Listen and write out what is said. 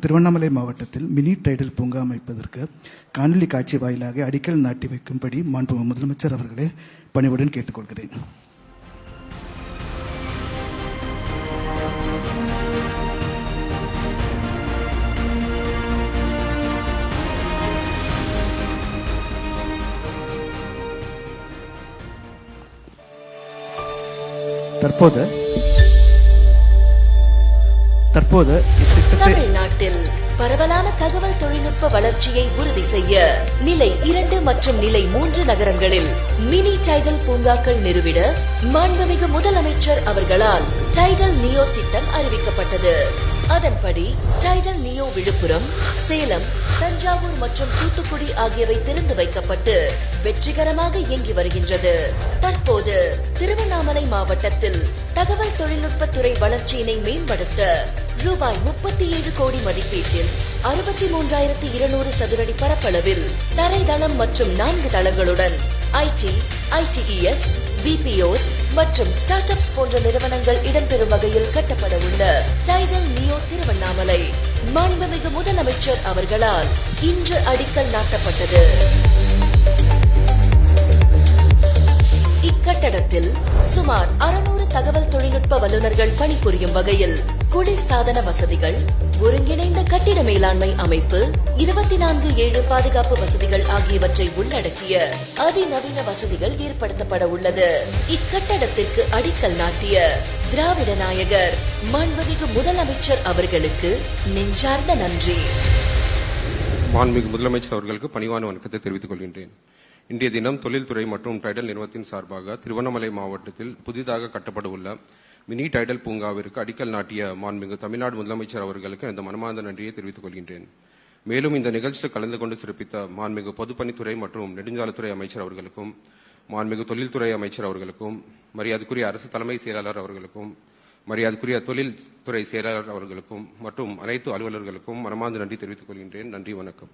திருவண்ணாமலை மாவட்டத்தில் mini tidal பூங்கா அமைப்பதற்கு காணொலி காட்சி வாயிலாக அடிக்கல் நாட்டி வைக்கும்படி மாண்பு முதலமைச்சர் அவர்களே பணிவுடன் கேட்டுக்கொள்கிறேன். தற்போது தற்போது தமிழ்நாட்டில் பரவலான தகவல் தொழில்நுட்ப வளர்ச்சியை உறுதி செய்ய நிலை இரண்டு மற்றும் நிலை மூன்று நகரங்களில் மினி டைடல் பூங்காக்கள் நிறுவிட மாண்புமிகு முதலமைச்சர் அவர்களால் டைடல் நியோ திட்டம் அறிவிக்கப்பட்டது. அதன்படி டைடல் நியோ விழுப்புரம் சேலம் தஞ்சாவூர் மற்றும் தூத்துக்குடி ஆகியவை திறந்து வைக்கப்பட்டு வெற்றிகரமாக இயங்கி வருகின்றது. தற்போது திருவண்ணாமலை மாவட்டத்தில் தகவல் தொழில்நுட்பத்துறை வளர்ச்சியினை மேம்படுத்த ரூபாய் முப்பத்தி ஏழு கோடி மதிப்பீட்டில் அறுபத்தி மூன்றாயிரத்தி இருநூறு சதுரடி பரப்பளவில் தரைதளம் மற்றும் நான்கு தளங்களுடன் ஐடி ஐடிஇஎஸ் பிபிஓஸ் மற்றும் ஸ்டார்ட் அப்ஸ் போன்ற நிறுவனங்கள் இடம்பெறும் வகையில் கட்டப்பட உள்ள டைடல் திருவண்ணாமலை. மாண்புமிகு முதலமைச்சர் அவர்களால் இன்று அடிக்கல் நாட்டப்பட்டது. இக்கட்டடத்தில் சுமார் அறுநூறு தகவல் தொழில்நுட்ப வல்லுநர்கள் பணிபுரியும் வகையில் குளிர்சாதன வசதிகள் ஒருங்கிணைந்த கட்டிட மேலாண்மை அமைப்பு இருபத்தி நான்கு ஏழு பாதுகாப்பு வசதிகள் ஆகியவற்றை உள்ளடக்கிய அதிநவீன வசதிகள் ஏற்படுத்தப்பட உள்ளது. இக்கட்டடத்திற்கு அடிக்கல் நாட்டிய திராவிட நாயகர் மாண்புமிகு முதலமைச்சர் அவர்களுக்கு நெஞ்சார்ந்த நன்றி. மாண்புமிகு முதலமைச்சர் அவர்களுக்கு பணிவான வணக்கத்தை தெரிவித்துக் கொள்கின்றேன். இன்றைய தினம் தொழில்துறை மற்றும் டைடல் நிறுவனத்தின் சார்பாக திருவண்ணாமலை மாவட்டத்தில் புதிதாக கட்டப்பட உள்ள மினி டைடல் பூங்காவிற்கு அடிக்கல் நாட்டிய மாண்புமிகு தமிழ்நாடு முதலமைச்சர் அவர்களுக்கு இந்த மனமார்ந்த நன்றியை தெரிவித்துக் கொள்கின்றேன். மேலும் இந்த நிகழ்ச்சியில் கலந்து கொண்டு சிறப்பித்த மாண்புமிகு பொதுப்பணித்துறை மற்றும் நெடுஞ்சாலைத்துறை அமைச்சர் அவர்களுக்கும் மாண்புமிகு தொழில்துறை அமைச்சர் அவர்களுக்கும் மரியாதைக்குரிய அரசு தலைமை செயலாளர் அவர்களுக்கும் மரியாதைக்குரிய தொழில்துறை செயலாளர் அவர்களுக்கும் மற்றும் அனைத்து அலுவலர்களுக்கும் மனமார்ந்த நன்றி தெரிவித்துக் கொள்கின்றேன். நன்றி வணக்கம்.